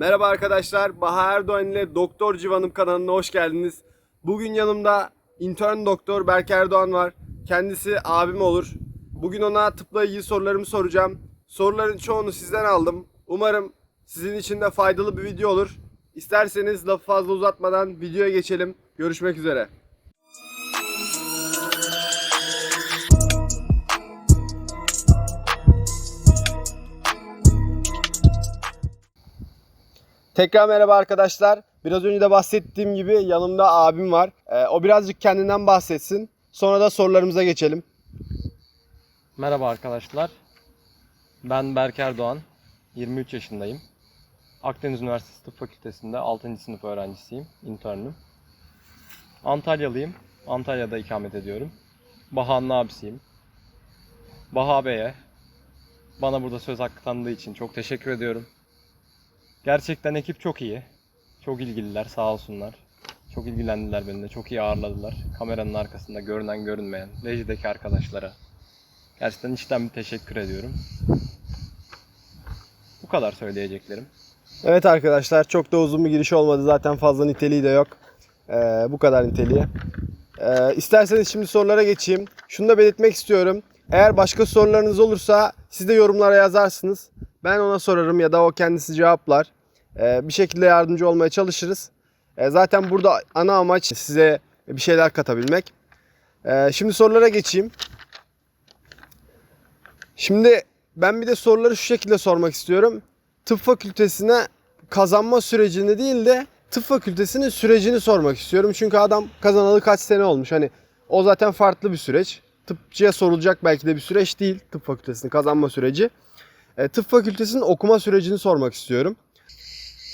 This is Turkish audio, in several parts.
Merhaba arkadaşlar. Baha Erdoğan ile Doktor Civan'ım kanalına hoş geldiniz. Bugün yanımda intern doktor Berk Erdoğan var. Kendisi abim olur. Bugün ona tıpla ilgili sorularımı soracağım. Soruların çoğunu sizden aldım. Umarım sizin için de faydalı bir video olur. İsterseniz lafı fazla uzatmadan videoya geçelim. Görüşmek üzere. Tekrar merhaba arkadaşlar. Biraz önce de bahsettiğim gibi yanımda abim var. Ee, o birazcık kendinden bahsetsin. Sonra da sorularımıza geçelim. Merhaba arkadaşlar. Ben Berk Erdoğan. 23 yaşındayım. Akdeniz Üniversitesi Tıp Fakültesi'nde 6. sınıf öğrencisiyim. internüm. Antalyalıyım. Antalya'da ikamet ediyorum. Baha'nın abisiyim. Baha Bey'e bana burada söz hakkı tanıdığı için çok teşekkür ediyorum. Gerçekten ekip çok iyi. Çok ilgililer sağ olsunlar. Çok ilgilendiler benimle. Çok iyi ağırladılar. Kameranın arkasında görünen görünmeyen rejideki arkadaşlara. Gerçekten içten bir teşekkür ediyorum. Bu kadar söyleyeceklerim. Evet arkadaşlar çok da uzun bir giriş olmadı. Zaten fazla niteliği de yok. Ee, bu kadar niteliği. Ee, isterseniz şimdi sorulara geçeyim. Şunu da belirtmek istiyorum. Eğer başka sorularınız olursa siz de yorumlara yazarsınız. Ben ona sorarım ya da o kendisi cevaplar. Ee, bir şekilde yardımcı olmaya çalışırız. Ee, zaten burada ana amaç size bir şeyler katabilmek. Ee, şimdi sorulara geçeyim. Şimdi ben bir de soruları şu şekilde sormak istiyorum. Tıp fakültesine kazanma sürecini değil de tıp fakültesinin sürecini sormak istiyorum. Çünkü adam kazanalı kaç sene olmuş. Hani o zaten farklı bir süreç. Tıpçıya sorulacak belki de bir süreç değil tıp fakültesini kazanma süreci. E, tıp fakültesinin okuma sürecini sormak istiyorum.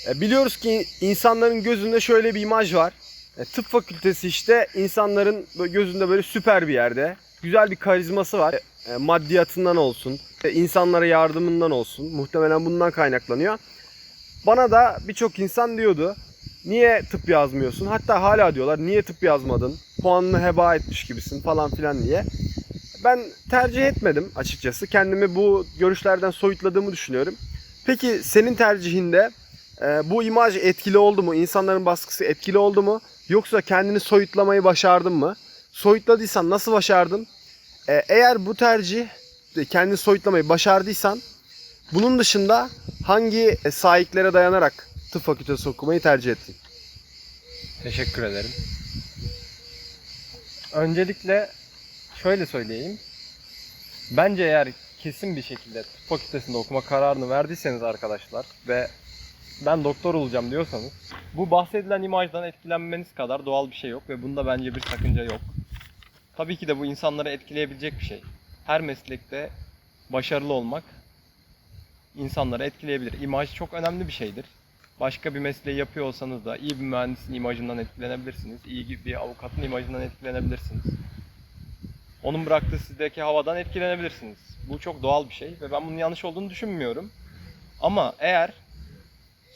E, biliyoruz ki insanların gözünde şöyle bir imaj var. E, tıp fakültesi işte insanların gözünde böyle süper bir yerde. Güzel bir karizması var. E, maddiyatından olsun, insanlara yardımından olsun. Muhtemelen bundan kaynaklanıyor. Bana da birçok insan diyordu. Niye tıp yazmıyorsun? Hatta hala diyorlar niye tıp yazmadın? Puanını heba etmiş gibisin falan filan diye. Ben tercih etmedim açıkçası. Kendimi bu görüşlerden soyutladığımı düşünüyorum. Peki senin tercihinde e, bu imaj etkili oldu mu? İnsanların baskısı etkili oldu mu? Yoksa kendini soyutlamayı başardın mı? Soyutladıysan nasıl başardın? E, eğer bu tercih kendini soyutlamayı başardıysan bunun dışında hangi e, sahiklere dayanarak tıp fakültesi okumayı tercih ettin? Teşekkür ederim. Öncelikle şöyle söyleyeyim. Bence eğer kesin bir şekilde tıp fakültesinde okuma kararını verdiyseniz arkadaşlar ve ben doktor olacağım diyorsanız bu bahsedilen imajdan etkilenmeniz kadar doğal bir şey yok ve bunda bence bir sakınca yok. Tabii ki de bu insanları etkileyebilecek bir şey. Her meslekte başarılı olmak insanları etkileyebilir. İmaj çok önemli bir şeydir. Başka bir mesleği yapıyor olsanız da iyi bir mühendisin imajından etkilenebilirsiniz. İyi bir avukatın imajından etkilenebilirsiniz. Onun bıraktığı sizdeki havadan etkilenebilirsiniz. Bu çok doğal bir şey ve ben bunun yanlış olduğunu düşünmüyorum. Ama eğer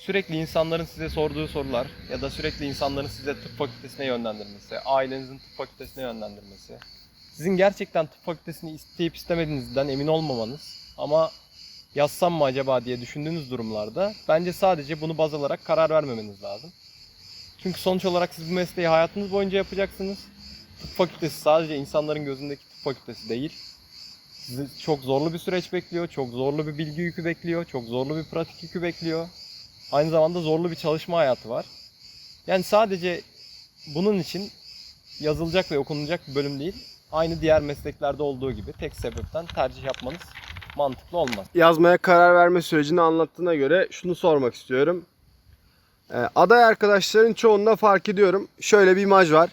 sürekli insanların size sorduğu sorular ya da sürekli insanların size tıp fakültesine yönlendirmesi, ailenizin tıp fakültesine yönlendirmesi, sizin gerçekten tıp fakültesini isteyip istemediğinizden emin olmamanız ama yazsam mı acaba diye düşündüğünüz durumlarda bence sadece bunu baz alarak karar vermemeniz lazım. Çünkü sonuç olarak siz bu mesleği hayatınız boyunca yapacaksınız. Tıp fakültesi sadece insanların gözündeki tıp fakültesi değil. Sizi çok zorlu bir süreç bekliyor, çok zorlu bir bilgi yükü bekliyor, çok zorlu bir pratik yükü bekliyor. Aynı zamanda zorlu bir çalışma hayatı var. Yani sadece bunun için yazılacak ve okunacak bir bölüm değil. Aynı diğer mesleklerde olduğu gibi tek sebepten tercih yapmanız mantıklı olmaz. yazmaya karar verme sürecini anlattığına göre şunu sormak istiyorum. Ee, aday arkadaşların çoğunda fark ediyorum. Şöyle bir imaj var.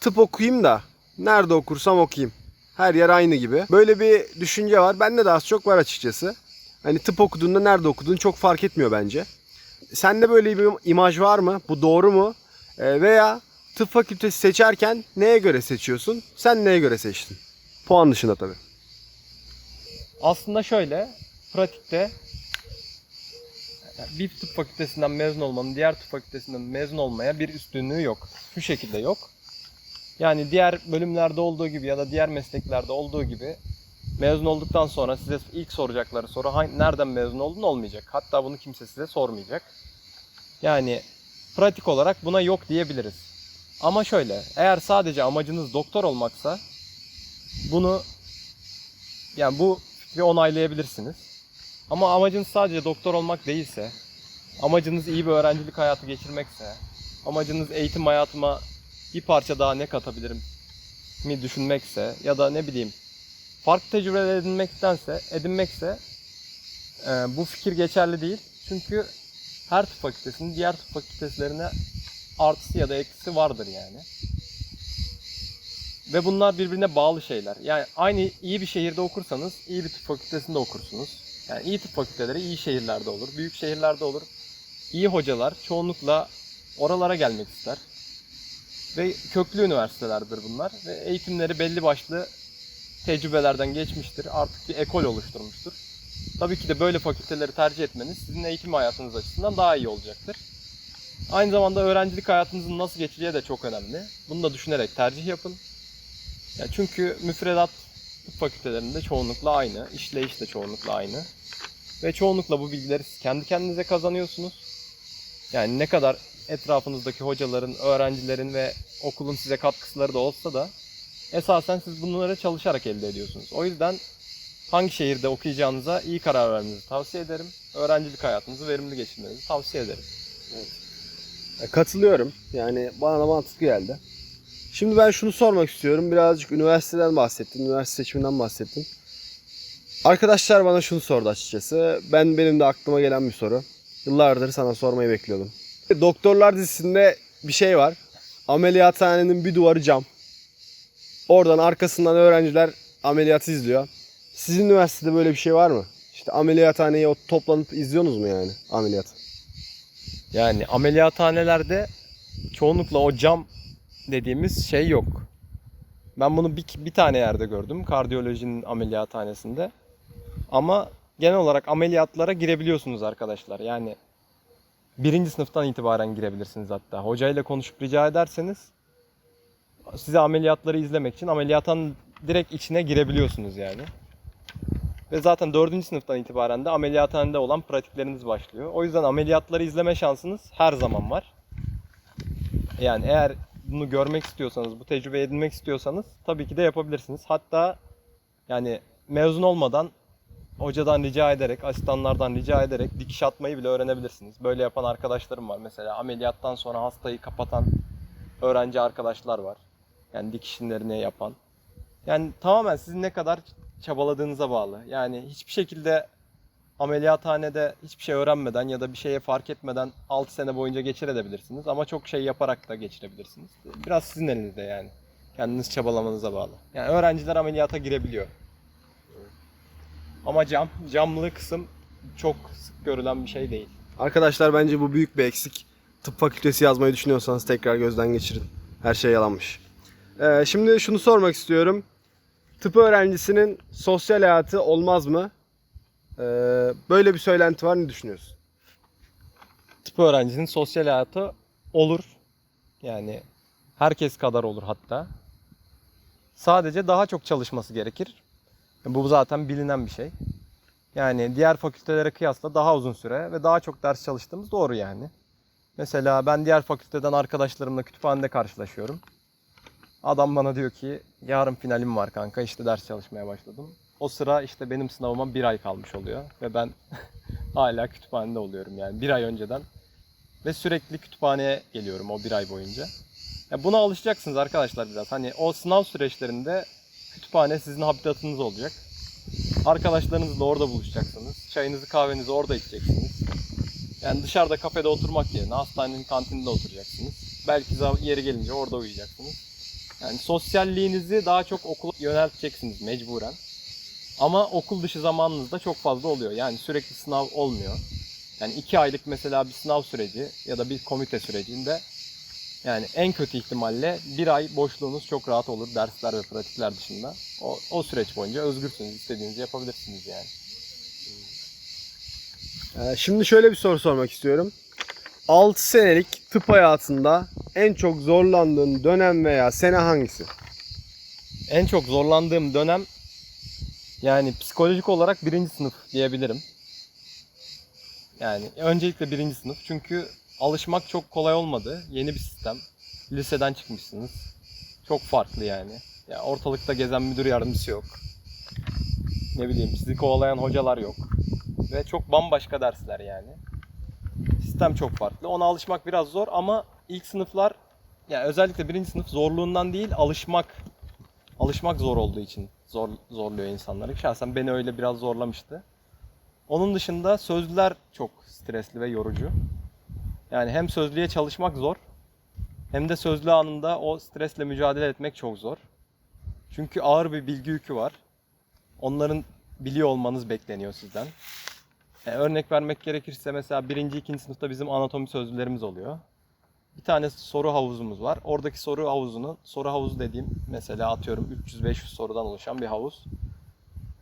Tıp okuyayım da nerede okursam okuyayım. Her yer aynı gibi. Böyle bir düşünce var. Bende de az çok var açıkçası. Hani tıp okuduğunda nerede okuduğun çok fark etmiyor bence. Sende böyle bir imaj var mı? Bu doğru mu? Ee, veya tıp fakültesi seçerken neye göre seçiyorsun? Sen neye göre seçtin? Puan dışında tabii. Aslında şöyle, pratikte bir tıp fakültesinden mezun olmanın diğer tıp fakültesinden mezun olmaya bir üstünlüğü yok. Şu şekilde yok. Yani diğer bölümlerde olduğu gibi ya da diğer mesleklerde olduğu gibi Mezun olduktan sonra size ilk soracakları soru nereden mezun oldun olmayacak. Hatta bunu kimse size sormayacak. Yani pratik olarak buna yok diyebiliriz. Ama şöyle, eğer sadece amacınız doktor olmaksa bunu yani bu fikri onaylayabilirsiniz. Ama amacınız sadece doktor olmak değilse, amacınız iyi bir öğrencilik hayatı geçirmekse, amacınız eğitim hayatıma bir parça daha ne katabilirim mi düşünmekse ya da ne bileyim farklı tecrübeler edinmektense edinmekse e, bu fikir geçerli değil. Çünkü her tıp fakültesinin diğer tıp fakültelerine artısı ya da eksisi vardır yani. Ve bunlar birbirine bağlı şeyler. Yani aynı iyi bir şehirde okursanız iyi bir tıp fakültesinde okursunuz. Yani iyi tıp fakülteleri iyi şehirlerde olur, büyük şehirlerde olur. İyi hocalar çoğunlukla oralara gelmek ister. Ve köklü üniversitelerdir bunlar. Ve eğitimleri belli başlı tecrübelerden geçmiştir. Artık bir ekol oluşturmuştur. Tabii ki de böyle fakülteleri tercih etmeniz sizin eğitim hayatınız açısından daha iyi olacaktır. Aynı zamanda öğrencilik hayatınızın nasıl geçeceği de çok önemli. Bunu da düşünerek tercih yapın. Ya çünkü müfredat tıp fakültelerinde çoğunlukla aynı, işleyiş de çoğunlukla aynı. Ve çoğunlukla bu bilgileri siz kendi kendinize kazanıyorsunuz. Yani ne kadar etrafınızdaki hocaların, öğrencilerin ve okulun size katkıları da olsa da esasen siz bunları çalışarak elde ediyorsunuz. O yüzden hangi şehirde okuyacağınıza iyi karar vermenizi tavsiye ederim. Öğrencilik hayatınızı verimli geçirmenizi tavsiye ederim. E, Katılıyorum. Yani bana da mantıklı geldi. Şimdi ben şunu sormak istiyorum. Birazcık üniversiteden bahsettin. Üniversite seçiminden bahsettin. Arkadaşlar bana şunu sordu açıkçası. Ben benim de aklıma gelen bir soru. Yıllardır sana sormayı bekliyordum. Doktorlar dizisinde bir şey var. Ameliyathanenin bir duvarı cam. Oradan arkasından öğrenciler ameliyatı izliyor. Sizin üniversitede böyle bir şey var mı? İşte ameliyathaneye o toplanıp izliyorsunuz mu yani ameliyat? Yani ameliyathanelerde çoğunlukla o cam dediğimiz şey yok. Ben bunu bir, bir tane yerde gördüm. Kardiyolojinin ameliyathanesinde. Ama genel olarak ameliyatlara girebiliyorsunuz arkadaşlar. Yani birinci sınıftan itibaren girebilirsiniz hatta. Hocayla konuşup rica ederseniz size ameliyatları izlemek için ameliyatın direkt içine girebiliyorsunuz yani. Ve zaten dördüncü sınıftan itibaren de ameliyathanede olan pratikleriniz başlıyor. O yüzden ameliyatları izleme şansınız her zaman var. Yani eğer bunu görmek istiyorsanız, bu tecrübeyi edinmek istiyorsanız tabii ki de yapabilirsiniz. Hatta yani mezun olmadan hocadan rica ederek, asistanlardan rica ederek dikiş atmayı bile öğrenebilirsiniz. Böyle yapan arkadaşlarım var. Mesela ameliyattan sonra hastayı kapatan öğrenci arkadaşlar var. Yani dikişlerini yapan. Yani tamamen sizin ne kadar çabaladığınıza bağlı. Yani hiçbir şekilde ameliyathanede hiçbir şey öğrenmeden ya da bir şeye fark etmeden 6 sene boyunca geçirebilirsiniz ama çok şey yaparak da geçirebilirsiniz. Biraz sizin elinizde yani. Kendiniz çabalamanıza bağlı. Yani öğrenciler ameliyata girebiliyor. Ama cam, camlı kısım çok sık görülen bir şey değil. Arkadaşlar bence bu büyük bir eksik. Tıp fakültesi yazmayı düşünüyorsanız tekrar gözden geçirin. Her şey yalanmış. Ee, şimdi şunu sormak istiyorum. Tıp öğrencisinin sosyal hayatı olmaz mı? Ee, böyle bir söylenti var. Ne düşünüyorsun? Tıp öğrencinin sosyal hayatı olur. Yani herkes kadar olur hatta. Sadece daha çok çalışması gerekir. Bu zaten bilinen bir şey. Yani diğer fakültelere kıyasla daha uzun süre ve daha çok ders çalıştığımız doğru yani. Mesela ben diğer fakülteden arkadaşlarımla kütüphanede karşılaşıyorum. Adam bana diyor ki yarın finalim var kanka işte ders çalışmaya başladım. O sıra işte benim sınavıma bir ay kalmış oluyor ve ben hala kütüphanede oluyorum yani bir ay önceden. Ve sürekli kütüphaneye geliyorum o bir ay boyunca. Ya buna alışacaksınız arkadaşlar biraz. Hani o sınav süreçlerinde kütüphane sizin habitatınız olacak. Arkadaşlarınızla orada buluşacaksınız. Çayınızı kahvenizi orada içeceksiniz. Yani dışarıda kafede oturmak yerine hastanenin kantininde oturacaksınız. Belki yeri gelince orada uyuyacaksınız. Yani sosyalliğinizi daha çok okula yönelteceksiniz mecburen. Ama okul dışı zamanınız da çok fazla oluyor. Yani sürekli sınav olmuyor. Yani iki aylık mesela bir sınav süreci ya da bir komite sürecinde yani en kötü ihtimalle bir ay boşluğunuz çok rahat olur dersler ve pratikler dışında. O, o süreç boyunca özgürsünüz, istediğinizi yapabilirsiniz yani. Ee, şimdi şöyle bir soru sormak istiyorum. 6 senelik tıp hayatında en çok zorlandığın dönem veya sene hangisi? En çok zorlandığım dönem Yani psikolojik olarak birinci sınıf diyebilirim. Yani öncelikle birinci sınıf çünkü alışmak çok kolay olmadı. Yeni bir sistem. Liseden çıkmışsınız. Çok farklı yani. Ya ortalıkta gezen müdür yardımcısı yok. Ne bileyim sizi kovalayan hocalar yok. Ve çok bambaşka dersler yani. Sistem çok farklı. Ona alışmak biraz zor ama ilk sınıflar yani özellikle birinci sınıf zorluğundan değil alışmak alışmak zor olduğu için zor zorluyor insanları. Şahsen beni öyle biraz zorlamıştı. Onun dışında sözlüler çok stresli ve yorucu. Yani hem sözlüğe çalışmak zor hem de sözlü anında o stresle mücadele etmek çok zor. Çünkü ağır bir bilgi yükü var. Onların biliyor olmanız bekleniyor sizden. E, örnek vermek gerekirse mesela birinci, ikinci sınıfta bizim anatomi sözlülerimiz oluyor. Bir tane soru havuzumuz var. Oradaki soru havuzunu, soru havuzu dediğim mesela atıyorum 300-500 sorudan oluşan bir havuz.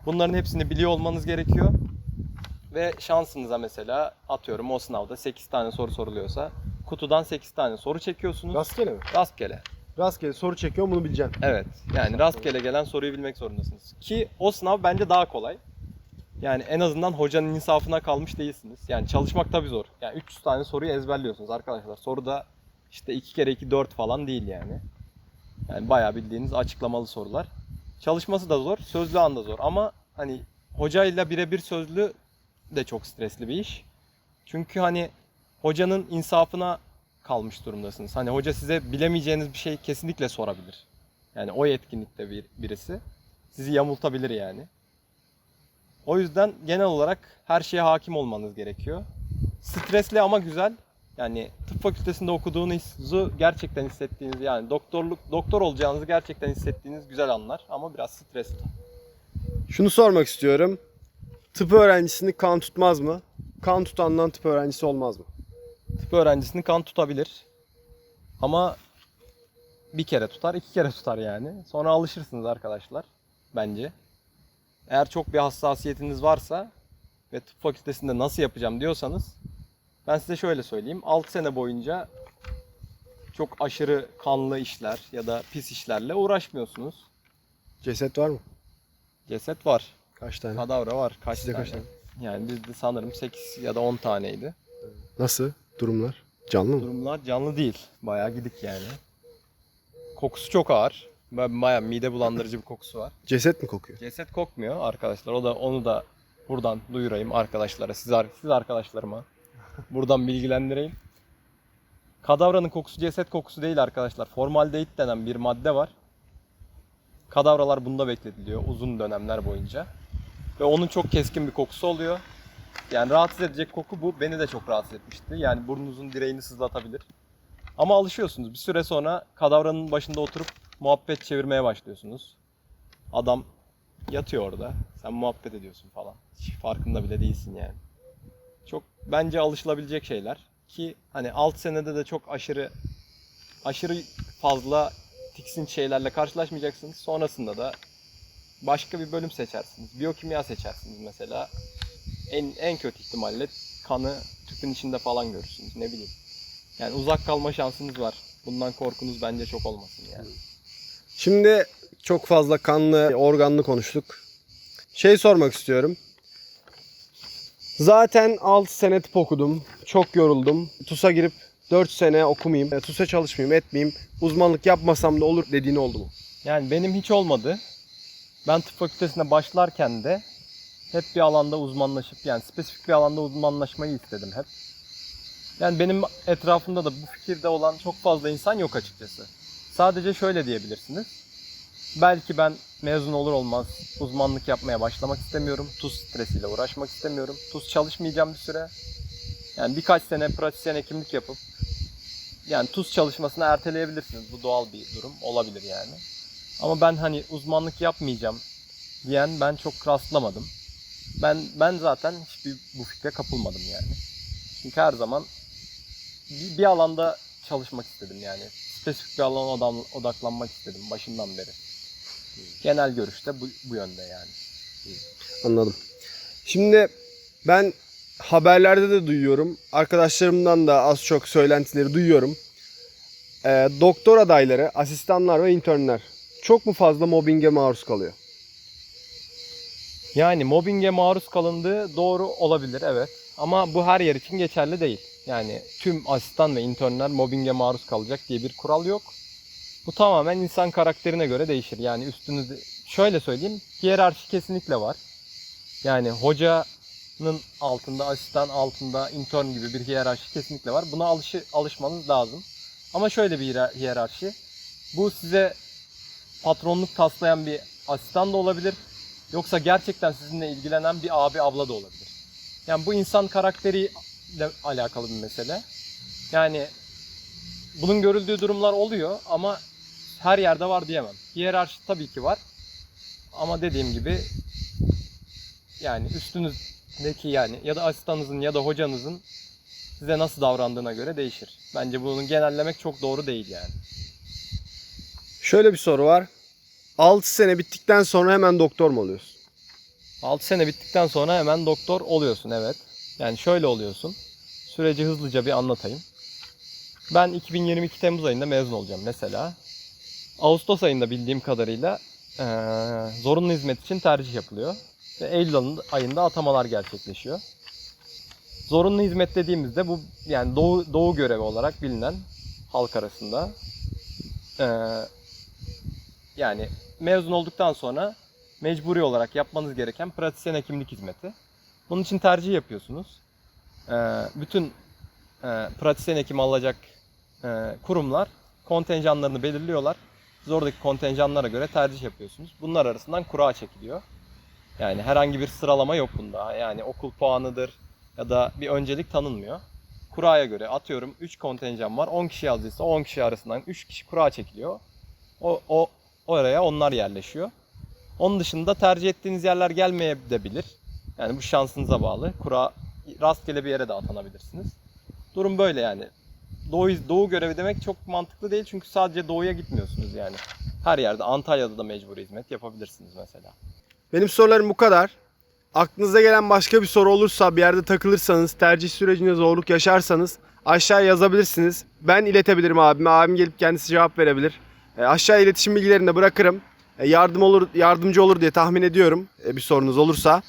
Bunların hepsini biliyor olmanız gerekiyor. Ve şansınıza mesela atıyorum o sınavda 8 tane soru soruluyorsa kutudan 8 tane soru çekiyorsunuz. Rastgele mi? Rastgele. Rastgele soru çekiyorum bunu bileceksin. Evet. Yani rastgele gelen soruyu bilmek zorundasınız. Ki o sınav bence daha kolay. Yani en azından hocanın insafına kalmış değilsiniz. Yani çalışmak tabii zor. Yani 300 tane soruyu ezberliyorsunuz arkadaşlar. Soruda işte 2 kere 2 4 falan değil yani. Yani bayağı bildiğiniz açıklamalı sorular. Çalışması da zor, sözlü anda zor ama hani hocayla birebir sözlü de çok stresli bir iş. Çünkü hani hocanın insafına kalmış durumdasınız. Hani hoca size bilemeyeceğiniz bir şey kesinlikle sorabilir. Yani o yetkinlikte bir, birisi sizi yamultabilir yani. O yüzden genel olarak her şeye hakim olmanız gerekiyor. Stresli ama güzel. Yani tıp fakültesinde okuduğunuzu gerçekten hissettiğiniz yani doktorluk doktor olacağınızı gerçekten hissettiğiniz güzel anlar ama biraz stresli. Şunu sormak istiyorum. Tıp öğrencisini kan tutmaz mı? Kan tutandan tıp öğrencisi olmaz mı? Tıp öğrencisini kan tutabilir. Ama bir kere tutar, iki kere tutar yani. Sonra alışırsınız arkadaşlar bence. Eğer çok bir hassasiyetiniz varsa ve tıp fakültesinde nasıl yapacağım diyorsanız ben size şöyle söyleyeyim. 6 sene boyunca çok aşırı kanlı işler ya da pis işlerle uğraşmıyorsunuz. Ceset var mı? Ceset var. Kaç tane? Kadavra var. Kaç Sizde tane? kaç tane? Yani bizde sanırım 8 ya da 10 taneydi. Nasıl? Durumlar? Canlı mı? Durumlar canlı değil. Bayağı gidik yani. Kokusu çok ağır. Ba- Bayağı mide bulandırıcı bir kokusu var. Ceset mi kokuyor? Ceset kokmuyor arkadaşlar. O da onu da buradan duyurayım arkadaşlara. Siz, siz arkadaşlarıma buradan bilgilendireyim. Kadavranın kokusu ceset kokusu değil arkadaşlar. Formaldehit denen bir madde var. Kadavralar bunda bekletiliyor uzun dönemler boyunca. Ve onun çok keskin bir kokusu oluyor. Yani rahatsız edecek koku bu. Beni de çok rahatsız etmişti. Yani burnunuzun direğini sızlatabilir. Ama alışıyorsunuz. Bir süre sonra kadavranın başında oturup muhabbet çevirmeye başlıyorsunuz. Adam yatıyor orada. Sen muhabbet ediyorsun falan. Hiç farkında bile değilsin yani. Çok bence alışılabilecek şeyler. Ki hani 6 senede de çok aşırı aşırı fazla tiksinç şeylerle karşılaşmayacaksınız. Sonrasında da başka bir bölüm seçersiniz. Biyokimya seçersiniz mesela. En en kötü ihtimalle kanı tüpün içinde falan görürsünüz. Ne bileyim. Yani uzak kalma şansınız var. Bundan korkunuz bence çok olmasın yani. Şimdi çok fazla kanlı, organlı konuştuk. Şey sormak istiyorum. Zaten 6 sene tıp okudum. Çok yoruldum. TUS'a girip 4 sene okumayayım. e, TUS'a çalışmayayım, etmeyeyim. Uzmanlık yapmasam da olur dediğin oldu mu? Yani benim hiç olmadı. Ben tıp fakültesine başlarken de hep bir alanda uzmanlaşıp yani spesifik bir alanda uzmanlaşmayı istedim hep. Yani benim etrafımda da bu fikirde olan çok fazla insan yok açıkçası. Sadece şöyle diyebilirsiniz. Belki ben mezun olur olmaz uzmanlık yapmaya başlamak istemiyorum. TUS stresiyle uğraşmak istemiyorum. TUS çalışmayacağım bir süre. Yani birkaç sene pratisyen hekimlik yapıp yani TUS çalışmasını erteleyebilirsiniz. Bu doğal bir durum olabilir yani. Ama ben hani uzmanlık yapmayacağım diyen ben çok rastlamadım. Ben ben zaten hiçbir bu fikre kapılmadım yani. Çünkü her zaman bir, bir alanda çalışmak istedim yani. Spesifik bir alana odaklanmak istedim başından beri. Genel görüşte bu, bu yönde yani. Anladım. Şimdi ben haberlerde de duyuyorum. Arkadaşlarımdan da az çok söylentileri duyuyorum. Ee, doktor adayları, asistanlar ve internler çok mu fazla mobbinge maruz kalıyor? Yani mobbinge maruz kalındığı doğru olabilir evet. Ama bu her yer için geçerli değil. Yani tüm asistan ve internler mobbinge maruz kalacak diye bir kural yok. Bu tamamen insan karakterine göre değişir. Yani üstünüzde şöyle söyleyeyim hiyerarşi kesinlikle var. Yani hocanın altında asistan altında intern gibi bir hiyerarşi kesinlikle var. Buna alışı, alışmanız lazım. Ama şöyle bir hiyer- hiyerarşi. Bu size patronluk taslayan bir asistan da olabilir. Yoksa gerçekten sizinle ilgilenen bir abi abla da olabilir. Yani bu insan karakteriyle alakalı bir mesele. Yani bunun görüldüğü durumlar oluyor ama her yerde var diyemem. Hiyerarşi tabii ki var. Ama dediğim gibi yani üstünüzdeki yani ya da asistanınızın ya da hocanızın size nasıl davrandığına göre değişir. Bence bunu genellemek çok doğru değil yani. Şöyle bir soru var. 6 sene bittikten sonra hemen doktor mu oluyorsun? 6 sene bittikten sonra hemen doktor oluyorsun evet. Yani şöyle oluyorsun. Süreci hızlıca bir anlatayım. Ben 2022 Temmuz ayında mezun olacağım mesela. Ağustos ayında bildiğim kadarıyla eee, zorunlu hizmet için tercih yapılıyor. Ve Eylül ayında- atamalar gerçekleşiyor. Zorunlu hizmet dediğimizde bu yani doğu, doğu görevi olarak bilinen halk arasında. Eee, yani mezun olduktan sonra mecburi olarak yapmanız gereken pratisyen hekimlik hizmeti. Bunun için tercih yapıyorsunuz. Ee, bütün e, pratisyen hekim alacak e, kurumlar kontenjanlarını belirliyorlar. Siz oradaki kontenjanlara göre tercih yapıyorsunuz. Bunlar arasından kura çekiliyor. Yani herhangi bir sıralama yok bunda. Yani okul puanıdır ya da bir öncelik tanınmıyor. Kuraya göre atıyorum 3 kontenjan var. 10 kişi yazdıysa 10 kişi arasından 3 kişi kura çekiliyor. O, o oraya onlar yerleşiyor. Onun dışında tercih ettiğiniz yerler gelmeyebilir. Yani bu şansınıza bağlı. Kura rastgele bir yere de atanabilirsiniz. Durum böyle yani. Doğu, doğu görevi demek çok mantıklı değil çünkü sadece doğuya gitmiyorsunuz yani. Her yerde Antalya'da da mecburi hizmet yapabilirsiniz mesela. Benim sorularım bu kadar. Aklınıza gelen başka bir soru olursa, bir yerde takılırsanız, tercih sürecinde zorluk yaşarsanız aşağıya yazabilirsiniz. Ben iletebilirim abime. Abim gelip kendisi cevap verebilir. E, aşağı iletişim bilgilerini de bırakırım. E, yardım olur, yardımcı olur diye tahmin ediyorum e, bir sorunuz olursa.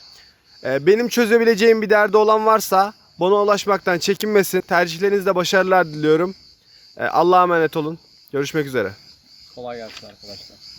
E, benim çözebileceğim bir derdi olan varsa bana ulaşmaktan çekinmesin. Tercihlerinizde başarılar diliyorum. E, Allah'a emanet olun. Görüşmek üzere. Kolay gelsin arkadaşlar.